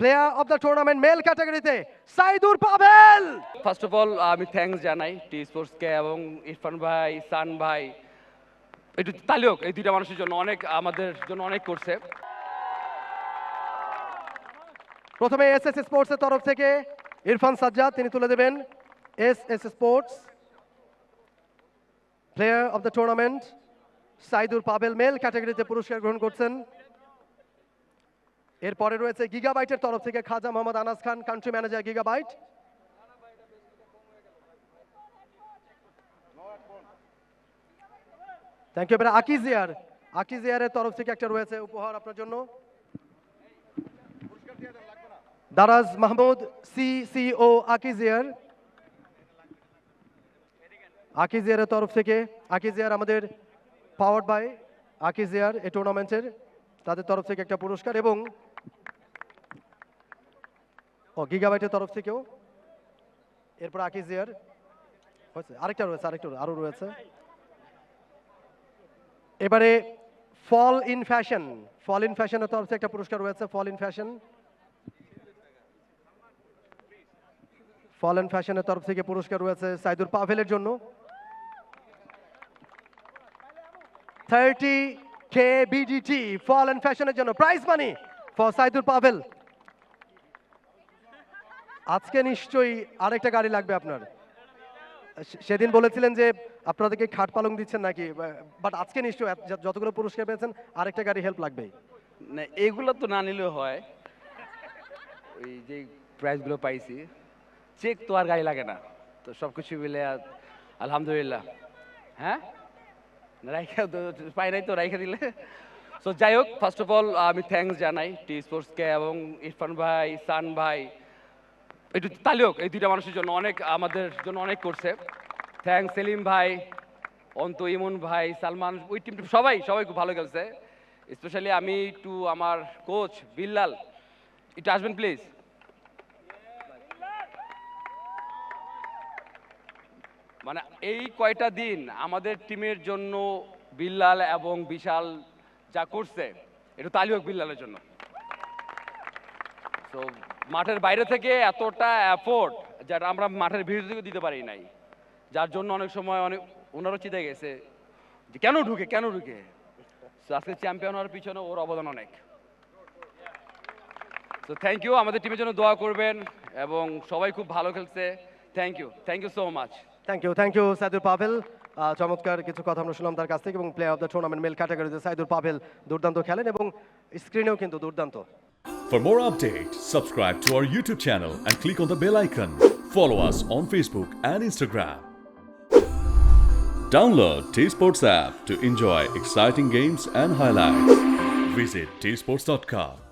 Player of the tournament male ক্যাটাগরিতে Saidur Pavel! First of all আমি thanks জানাই T স্পোর্টসকে এবং ইরফান ভাই সান ভাই। একটু তালিওক এই দুইটা মানুষের জন্য অনেক আমাদের জন্য অনেক করছে। প্রথমে এস এস স্পোর্টসের তরফ থেকে ইরফান সাজ্জাদ তিনি তুলে দেবেন S S sports player of the tournament Saidur Pavel male ক্যাটাগরিতে পুরস্কার গ্রহণ করছেন। এরপরে রয়েছে গিগাবাইটের তরফ থেকে Khaja Mohammad Anas Khan country manager Gigabyte. Thank you এবারে আকিজিয়ার আকিজিয়ারের তরফ থেকে একটা রয়েছে উপহার আপনার জন্য। দারাজ মাহমুদ সি সিও আকিজিয়ার আকিজিয়ারের তরফ থেকে আকিজিয়ার আমাদের পাওয়ার বাই আকিজিয়ার এই টুর্নামেন্টের তাদের তরফ থেকে একটা পুরস্কার এবং ও, গিগাবাইটের তরফ থেকেও। এরপর আকিজিয়ার হয়েছে, আরেকটা রয়েছে, আরেকটা আরও রয়েছে। এবারে Fall in Fashion Fall in ফ্যাশনের তরফ থেকে একটা পুরস্কার রয়েছে Fall in Fashion Fall in ফ্যাশনের তরফ থেকে পুরস্কার রয়েছে সাইদুর পাভেলের জন্য। Thirty K BDT Fall in ফ্যাশনের জন্য। Prize money for Saidur Pavel. আজকে নিশ্চয়ই আরেকটা গাড়ি লাগবে আপনার। সেদিন বলেছিলেন যে আপনাদেরকে খাট পালং দিচ্ছেন নাকি বাট আজকে নিশ্চয়ই যতগুলো পুরস্কার পেয়েছেন, আরেকটা গাড়ি হেল্প লাগবে না, এগুলো তো না নিলেও হয়। ওই যে প্রাইজগুলো পাইছি চেক তো আর গাড়ি লাগে না। তো সব কিছু মিলে আলহামদুলিল্লাহ। হ্যাঁ? রাইখা পাই নাই তো, রাইখা দিলে। সো যাই হোক ফার্স্ট অফ অল আমি থ্যাঙ্কস জানাই টি স্পোর্টসকে এবং ইরফান ভাই, সান ভাই। একটু হোক, এই দুইটা মানুষের জন্য অনেক, আমাদের জন্য অনেক করছে। থ্যাঙ্কস সেলিম ভাই, অন্ত ইমন ভাই, সালমান, ওই টিমটা সবাই সবাই খুব ভালো খেলছে। স্পেশালি আমি একটু আমার কোচ বিল্লাল। একটু আসবেন প্লিজ মানে এই কয়টা দিন আমাদের টিমের জন্য বিল্লাল এবং বিশাল যা করছে, এটা তালি হোক বিল্লালের জন্য। তো মাঠের বাইরে থেকে এতটা অ্যাফোর্ট যেটা আমরা মাঠের ভিড় থেকে দিতে পারি নাই, যার জন্য অনেক সময় অনেক ওনারও চিতে গেছে যে, কেন ঢুকে কেন ঢুকে? আজকে চ্যাম্পিয়ন হওয়ার পিছনে ওর অবদান অনেক। তো থ্যাংক ইউ আমাদের টিমের জন্য দোয়া করবেন এবং সবাই খুব ভালো খেলছে। Thank you thank you so much thank you thank you Saidur Pavel চমৎকার কিছু কথা আমরা শুনলাম তার কাছ থেকে এবং player of the tournament male ক্যাটাগরিতে সাইদুর পাভেল দুর্দান্ত খেলেন এবং স্ক্রিনেও কিন্তু দুর্দান্ত For more updates, subscribe to our YouTube channel and click on the bell icon. Follow us on Facebook and Instagram. Download T Sports app to enjoy exciting games and highlights. Visit tsports.com.